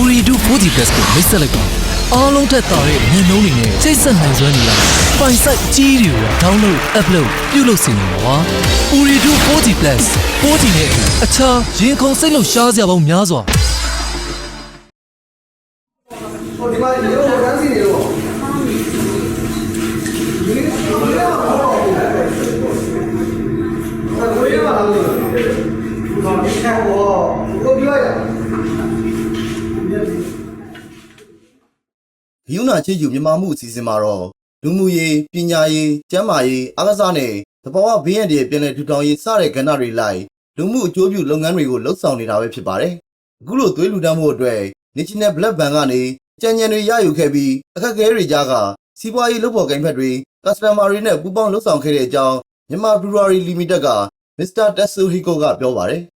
Uridu 4G Plus ကိုမိတ်ဆက်လိုက်ပါအားလုံးထက်သာတဲ့ညနှုံးတွေနဲ့ချိတ်ဆက်နိုင်စွမ်းနေရပိုင်ဆိုင်ကြီးတွေကို download upload ပြုလုပ်စေနိုင်ပါ Uridu 4G Plus 4G နဲ့အခြားရင်ခုန်စိတ်လှုပ်ရှားစရာပေါင်းများစွာဟိုဒီမှာဒီလိုဟိုတန်းစီနေလို့ဒီလိုဒီလိုမှာပေါ့အဲ့ကိုရမှာလို့ဘာမှမဆက်ဘူးကိုပြောရ ဂိူးနာချစ်ယူမြန်မာမှုအစီအစဉ်မှာတော့လူမှုရေးပညာရေးကျန်းမာရေးအားကစားနဲ့တဘာဝဘေးရန်တွေပြည်လည်ထူထောင်ရေးစတဲ့ကဏ္ဍတွေလိုက်လူမှုအကျိုးပြုလုပ်ငန်းတွေကိုလှုပ်ဆောင်နေတာပဲဖြစ်ပါတယ်။အခုလိုသွေးလူတန်းမှုအတွက် National Blood Bank ကနေကြံညံတွေရယူခဲ့ပြီးအခက်အခဲတွေကြားကစီးပွားရေးလုပ်ဖော်ကိုင်ဖက်တွေ customer တွေနဲ့ပူးပေါင်းလှုပ်ဆောင်ခဲ့တဲ့အကြောင်းမြန်မာ Brewery Limited က Mr. Tetsuhiko ကပြောပါတယ်။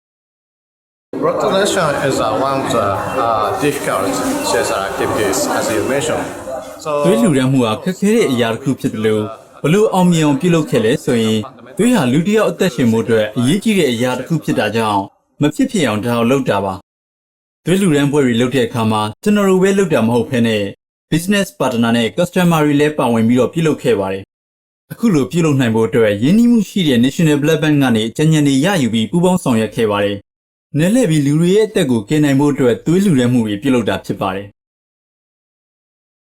Road collection is uh, one of the uh, difficult CSR activities, as you mentioned. So, သွေးလှူဒန်းမှုဟာခက်ခဲတဲ့အရာတစ်ခုဖြစ်တယ်လို့ဘလို့အောင်မြင်အောင်ပြုလုပ်ခဲ့လဲဆိုရင်သွေးဟာလူတစ်ယောက်အသက်ရှင်မှုအတွက်အရေးကြီးတဲ့အရာတစ်ခုဖြစ်တာကြောင့်မဖြစ်ဖြစ်အောင်ဒါကိုလုပ်တာပါသွေးလှူဒန်းပွဲတွေလုပ်တဲ့အခါမှာကျွန်တော်တို့ပဲလုပ်တာမဟုတ်ဘဲနဲ့ business partner နဲ့ customer တွေလည်းပါဝင်ပြီးတော့ပြုလုပ်ခဲ့ပါတယ်အခုလိုပြုလုပ်နိုင်ဖို့အတွက်ရင်းနှီးမှုရှိတဲ့ National Blood Bank ကနေအကြံဉာဏ်တွေရယူပြီးပူးပေါင်းဆောင်ရွက်ခဲ့ပါတယ် နယ်လှည့်ပြီးလူတွေရဲ့အသက်ကိုကယ်နိုင်ဖို့အတွက်သွေးလှူဒန်းမှုတွေပြုလုပ်တာဖြစ်ပါတယ်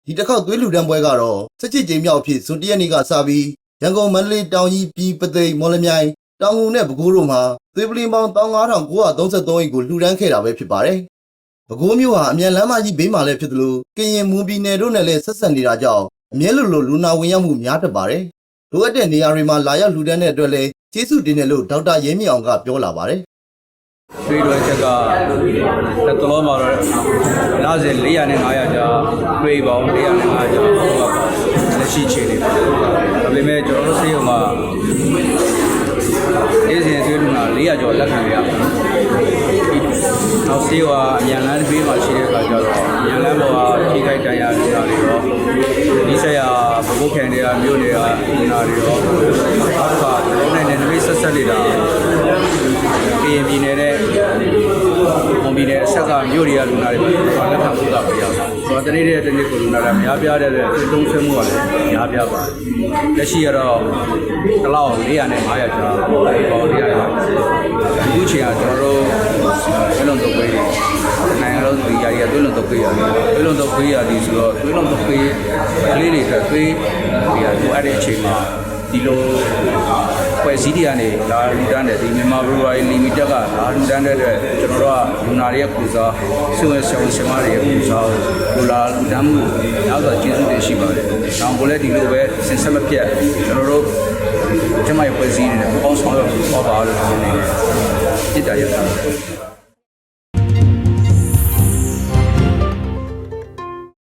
ဒီတစ်ခေါက်သွေးလူတန်းပွဲကတော့စက်ချစ်ကျင်းမြောက်အဖြစ်ဇွန်တရက်နေ့ကစပြီးရန်ကုန်မန္တလေးတောင်ကြီးပြည်ပသိမ်မော်လမြိုင်တောင်ငူနဲ့ပဲခူးတို့မှာသွေးပလင်းပေါင်း15933အိတ်ကိုလှူဒန်းခဲ့တာပဲဖြစ်ပါတယ်။ပဲခူးမြို့ဟာအမြန်လမ်းမကြီးဘေးမှာလည်းဖြစ်သလိုကရင်မူပြည်နယ်တို့နဲ့လည်းဆက်ဆက်နေတာကြောင့်အမြဲလိုလိုလူနာဝင်ရောက်မှုများတတ်ပါတယ်။လိုအပ်တဲ့နေရာတွေမှာလာရောက်လှူဒန်းတဲ့အတွက်လည်းကျေးဇူးတင်တယ်လို့ဒေါက်တာရဲမြင့်အောင်ကပြောလာပါတယ်။ တွေးလွယ်ချက်ကလက်တော်မှာတော့လာစေ400နဲ့500ကြာတွေးပေါင်း400နဲ့500ကြာလက်ရှိချိန်နေပါဒါပေမဲ့ကျွန်တော်တို့စေရုံမှာဒီစဉ်သွေးလူနာ400ကျော်လက်ခံရနောက်စေဝါအမြန်လန်းဘေးမှာရှိတဲ့အခါကျတော့အမြန်လန်းပေါ်ကထိခိုက်တန်ရာလူနာတွေရောဒီဆက်ရဘဘုတ်ခံတွေကမြို့တွေကလူနာတွေရောနောက်ကကျွန်တော်နဲ့နမိတ်ဆက်ဆက်နေတာကရင်ပြည်နယ်နဲ့မွန် ပြည်နယ်အဆက်ကမြို့တွေကလူနာတွေပါလက်ခံမှုကပြရအောင်။ဆိုတော့တနေ့တည်းတနေ့ကိုလူနာတွေများပြားတဲ့အတွက်တုံးဆွဲမှုကလည်းများပြားပါတယ်။လက်ရှိကတော့တစ်လောက်400နဲ့500ကျော်ပေါ့400ကျော်။ဒီချိန်ကကျွန်တော်တို့ဘယ်လိုတော့ပြေးနိုင်ငံလုံးဒီຢာကြီးကသွေးလုံးတော့ပြေးရတယ်။သွေးလုံးတော့ပြေးရတယ်ဆိုတော့သွေးလုံးတော့ပြေးကလေးတွေအတွက်သွေးဒီဟာလိုအပ်တဲ့အချိန်မှာဒီလို ဖွဲ့စည်းတွေကနေလာလူတန်းတယ်ဒီမြန်မာဘရူဝါရီလီမီတက်ကလာလူတန်းတဲ့အတွက်ကျွန်တော်တို့ကလူနာတွေရဲ့ပူဇော်ဆွေဆောင်ဆင်မတွေရဲ့ပူဇော်ကိုလာလူတန်းမှုနောက်တော့ကျေးဇူးတင်ရှိပါတယ်။နောက်ကိုလည်းဒီလိုပဲစင်ဆက်မပြတ်ကျွန်တော်တို့ကျမရဲ့ဖွဲ့စည်းတွေနဲ့ပေါင်းဆောင်ရွက်ပေါ်ပါလို့ပြောနေတယ်။တိတ္တရပါတယ်